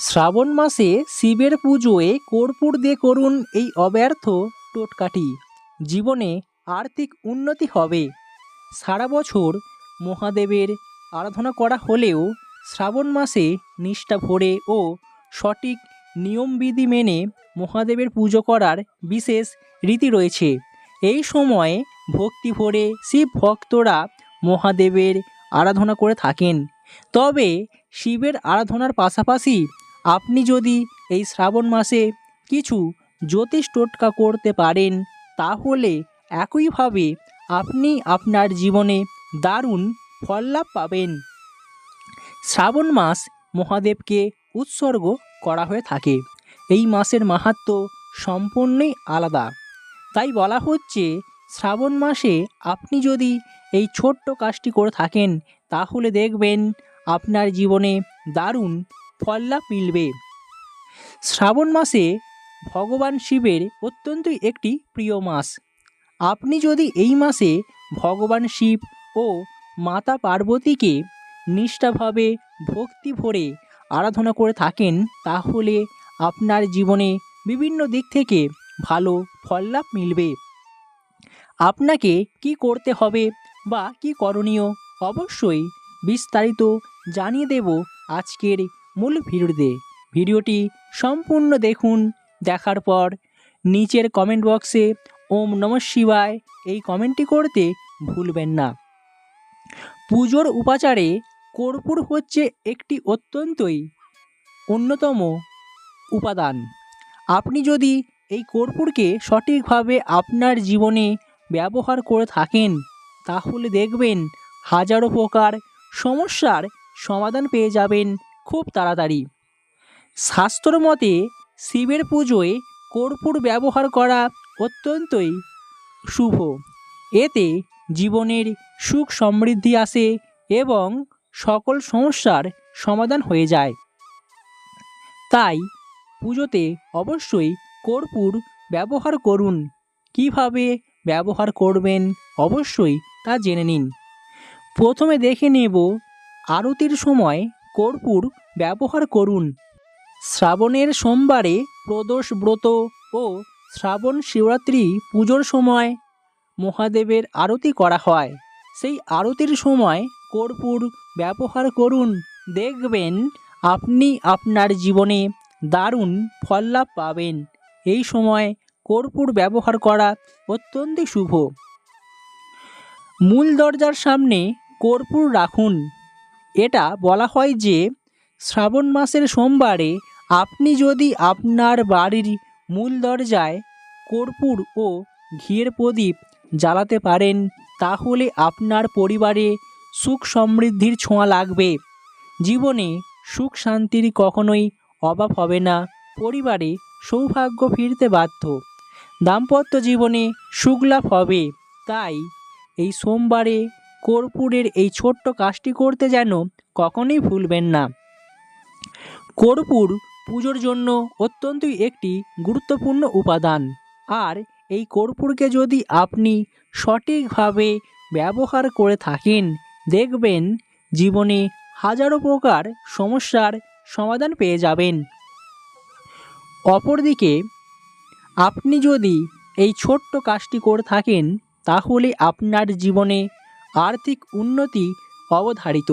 শ্রাবণ মাসে শিবের পুজোয় কর্পূর দিয়ে করুন এই অব্যর্থ টোটকাটি জীবনে আর্থিক উন্নতি হবে। সারা বছর মহাদেবের আরাধনা করা হলেও শ্রাবণ মাসে নিষ্ঠা ভরে ও সঠিক নিয়মবিধি মেনে মহাদেবের পুজো করার বিশেষ রীতি রয়েছে। এই সময়ে ভক্তি ভরে শিব ভক্তরা মহাদেবের আরাধনা করে থাকেন। তবে শিবের আরাধনার পাশাপাশি আপনি যদি এই শ্রাবণ মাসে কিছু জ্যোতিষ টোটকা করতে পারেন, তাহলে একইভাবে আপনি আপনার জীবনে দারুণ ফল লাভ পাবেন। শ্রাবণ মাস মহাদেবকে উৎসর্গ করা হয়ে থাকে। এই মাসের মাহাত্ম সম্পূর্ণই আলাদা। তাই বলা হচ্ছে, শ্রাবণ মাসে আপনি যদি এই ছোট্ট কাজটি করে থাকেন, তাহলে দেখবেন আপনার জীবনে দারুণ ফল লাভ মিলবে। শ্রাবণ মাসে ভগবান শিবের অত্যন্তই একটি প্রিয় মাস। আপনি যদি এই মাসে ভগবান শিব ও মাতা পার্বতীকে নিষ্ঠাভাবে ভক্তি ভরে আরাধনা করে থাকেন, তাহলে আপনার জীবনে বিভিন্ন দিক থেকে ভালো ফল লাভ মিলবে। আপনাকে কি করতে হবে বা কি করণীয় অবশ্যই বিস্তারিত জানিয়ে দেব আজকের মূল ভিডিওতে ভিডিওটি সম্পূর্ণ দেখুন, দেখার পর নিচের কমেন্ট বক্সে ওম নম শিবায় এই কমেন্টটি করতে ভুলবেন না। পুজোর উপাচারে কর্পূর হচ্ছে একটি অত্যন্তই অন্যতম উপাদান। আপনি যদি এই কর্পূরকে সঠিকভাবে আপনার জীবনে ব্যবহার করে থাকেন, তাহলে দেখবেন হাজারো প্রকার সমস্যার সমাধান পেয়ে যাবেন খুব তাড়াতাড়ি। শাস্ত্র মতে শিবের পুজোয় কর্পূর ব্যবহার করা অত্যন্তই শুভ। এতে জীবনের সুখ সমৃদ্ধি আসে এবং সকল সমস্যার সমাধান হয়ে যায়। তাই পুজোতে অবশ্যই কর্পূর ব্যবহার করুন। কীভাবে ব্যবহার করবেন অবশ্যই তা জেনে নিন। প্রথমে দেখে নেব আরতির সময় কর্পূর ব্যবহার করুন। শ্রাবণের সোমবারে প্রদোষ ব্রত ও শ্রাবণ শিবরাত্রি পুজোর সময় মহাদেবের আরতি করা হয়। সেই আরতির সময় কর্পূর ব্যবহার করুন। দেখবেন আপনি আপনার জীবনে দারুণ ফল লাভ পাবেন। এই সময় কর্পূর ব্যবহার করা অত্যন্ত শুভ। মূল দরজার সামনে কর্পূর রাখুন। এটা বলা হয় যে শ্রাবণ মাসের সোমবারে আপনি যদি আপনার বাড়ির মূল দরজায় কর্পূর ও ঘিয়ের প্রদীপ জ্বালাতে পারেন, তাহলে আপনার পরিবারে সুখ সমৃদ্ধির ছোঁয়া লাগবে। জীবনে সুখ শান্তির কখনোই অভাব হবে না। পরিবারে সৌভাগ্য ফিরতে বাধ্য। দাম্পত্য জীবনে সুখ লাভ হবে। তাই এই সোমবারে কর্পূরের এই ছোট্ট কাজটি করতে যেন কখনোই ভুলবেন না। কর্পূর পুজোর জন্য অত্যন্তই একটি গুরুত্বপূর্ণ উপাদান। আর এই কর্পূরকে যদি আপনি সঠিকভাবে ব্যবহার করে থাকেন, দেখবেন জীবনে হাজারো প্রকার সমস্যার সমাধান পেয়ে যাবেন। অপরদিকে, আপনি যদি এই ছোট্ট কাজটি করে থাকেন, তাহলে আপনার জীবনে আর্থিক উন্নতি অবধারিত।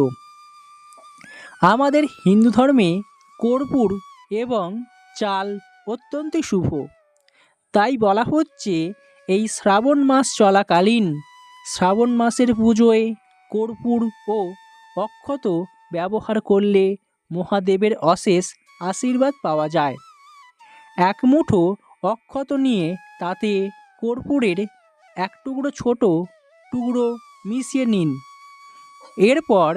আমাদের হিন্দু ধর্মে কর্পূর এবং চাল অত্যন্তই শুভ। তাই বলা হচ্ছে, এই শ্রাবণ মাস চলাকালীন শ্রাবণ মাসের পুজোয় কর্পূর ও অক্ষত ব্যবহার করলে মহাদেবের অশেষ আশীর্বাদ পাওয়া যায়। এক মুঠো অক্ষত নিয়ে তাতে কর্পূরের এক টুকরো ছোট টুকরো মিশিয়ে নিন। এরপর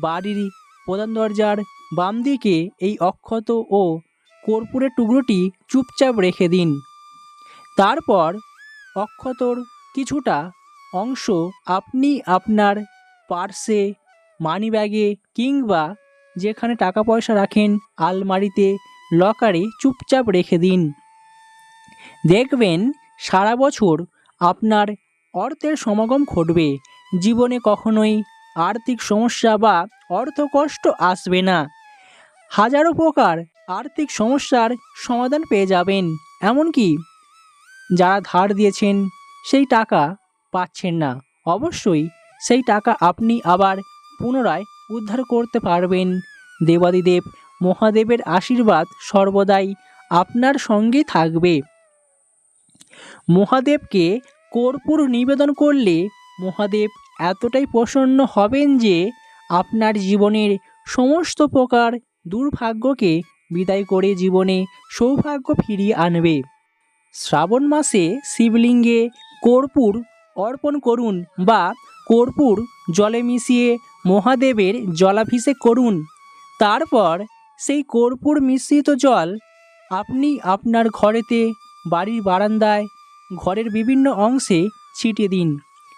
বাড়ির প্রধান দরজার বাম দিকে এই অক্ষত ও কর্পূরের টুকরোটি চুপচাপ রেখে দিন। তারপর অক্ষতর কিছুটা অংশ আপনি আপনার পার্সে, মানিব্যাগে কিংবা যেখানে টাকা পয়সা রাখেন আলমারিতে, লকারে চুপচাপ রেখে দিন। দেখবেন সারা বছর আপনার অর্থের সমাগম ঘটবে। জীবনে কখনোই আর্থিক সমস্যা বা অর্থকষ্ট আসবে না। হাজারো প্রকার আর্থিক সমস্যার সমাধান পেয়ে যাবেন, এমনকি যারা ধার দিয়েছেন সেই টাকা পাচ্ছেন না। অবশ্যই সেই টাকা আপনি আবার পুনরায় উদ্ধার করতে পারবেন। দেবাদিদেব মহাদেবের আশীর্বাদ সর্বদাই আপনার সঙ্গে থাকবে। মহাদেবকে কর্পূর নিবেদন করলে মহাদেব এতটাই প্রসন্ন হবেন যে আপনার জীবনের সমস্ত প্রকার দুর্ভাগ্যকে বিদায় করে জীবনে সৌভাগ্য ফিরিয়ে আনবে। শ্রাবণ মাসে শিবলিঙ্গে কর্পূর অর্পণ করুন বা কর্পূর জলে মিশিয়ে মহাদেবের জলাভিষেক করুন। তারপর সেই কর্পূর মিশ্রিত জল আপনি আপনার ঘরেতে, বাড়ির বারান্দায়, ঘরের বিভিন্ন অংশে ছিটিয়ে দিন।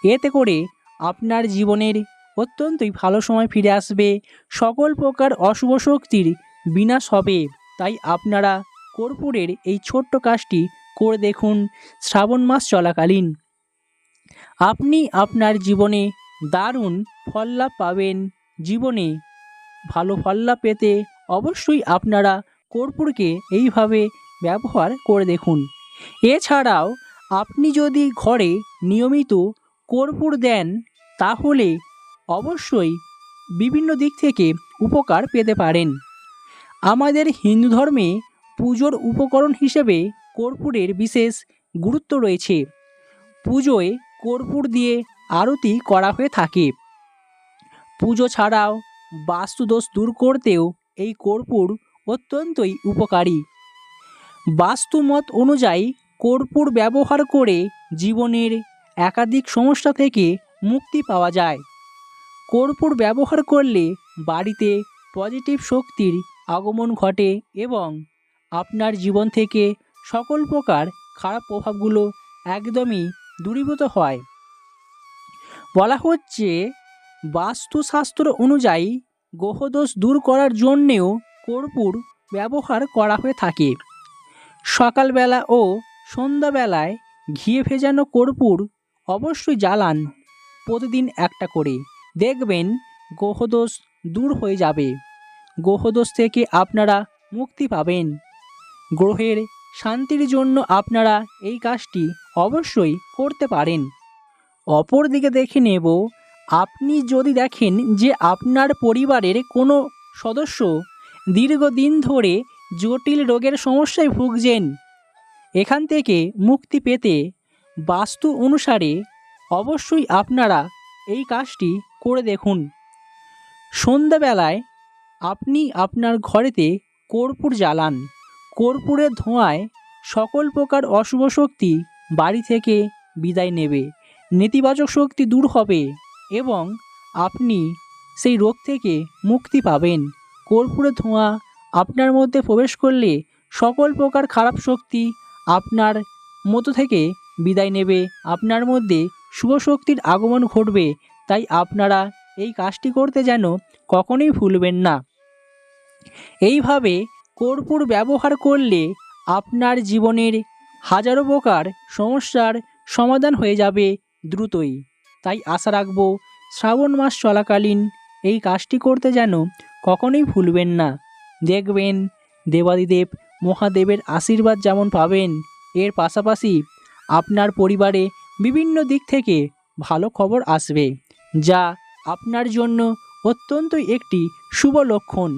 এতে করে আপনার জীবনের অত্যন্তই ভালো সময় ফিরে আসবে। সকল প্রকার অশুভ শক্তির বিনাশ হবে। তাই আপনারা কর্পূরের এই ছোট্ট কাজটি করে দেখুন শ্রাবণ মাস চলাকালীন। আপনি আপনার জীবনে দারুণ ফললাভ পাবেন। জীবনে ভালো ফললাভ পেতে অবশ্যই আপনারা কর্পূরকে এইভাবে ব্যবহার করে দেখুন। এছাড়াও আপনি যদি ঘরে নিয়মিত কর্পূর দেন, তাহলে অবশ্যই বিভিন্ন দিক থেকে উপকার পেতে পারেন। আমাদের হিন্দু ধর্মে পুজোর উপকরণ হিসেবে কর্পূরের বিশেষ গুরুত্ব রয়েছে। পুজোয় কর্পূর দিয়ে আরতি করা হয়ে থাকে। পুজো ছাড়াও বাস্তুদোষ দূর করতেও এই কর্পূর অত্যন্তই উপকারী। বাস্তুমত অনুযায়ী কর্পূর ব্যবহার করে জীবনের একাধিক সমস্যা থেকে মুক্তি পাওয়া যায়। কর্পূর ব্যবহার করলে বাড়িতে পজিটিভ শক্তির আগমন ঘটে এবং আপনার জীবন থেকে সকল প্রকার খারাপ প্রভাবগুলো একদমই দূরীভূত হয়। বলা হচ্ছে, বাস্তুশাস্ত্র অনুযায়ী গ্রহদোষ দূর করার জন্যেও কর্পূর ব্যবহার করা হয়ে থাকে। সকালবেলা ও সন্ধ্যাবেলায় ঘিয়ে ভেজানো কর্পূর অবশ্যই জ্বালান প্রতিদিন একটা করে। দেখবেন গ্রহদোষ দূর হয়ে যাবে। গ্রহদোষ থেকে আপনারা মুক্তি পাবেন। গ্রহের শান্তির জন্য আপনারা এই কাজটি অবশ্যই করতে পারেন। অপরদিকে দেখে নেব, আপনি যদি দেখেন যে আপনার পরিবারের কোনো সদস্য দীর্ঘদিন ধরে জটিল রোগের সমস্যায় ভুগছেন, এখান থেকে মুক্তি পেতে বাস্তু অনুসারে অবশ্যই আপনারা এই কাজটি করে দেখুন। সন্ধ্যাবেলায় আপনি আপনার ঘরেতে কর্পূর জ্বালান। কর্পূরের ধোঁয়ায় সকল প্রকার অশুভ শক্তি বাড়ি থেকে বিদায় নেবে। নেতিবাচক শক্তি দূর হবে এবং আপনি সেই রোগ থেকে মুক্তি পাবেন। কর্পূরের ধোঁয়া আপনার মধ্যে প্রবেশ করলে সকল প্রকার খারাপ শক্তি আপনার মতো থেকে বিদায় নেবে। আপনার মধ্যে শুভ শক্তির আগমন ঘটবে তাই আপনারা এই কাজটি করতে যেন কখনোই ভুলবেন না। এইভাবে কর্পূর ব্যবহার করলে আপনার জীবনের হাজারো প্রকার সমস্যার সমাধান হয়ে যাবে দ্রুতই। তাই আশা রাখব শ্রাবণ মাস চলাকালীন এই কাজটি করতে যেন কখনোই ভুলবেন না। দেখবেন দেবাদিদেব মহাদেবের আশীর্বাদ যেমন পাবেন, এর পাশাপাশি আপনার পরিবারে বিভিন্ন দিক থেকে ভালো খবর আসবে। যা আপনার জন্য অত্যন্ত একটি শুভ লক্ষণ।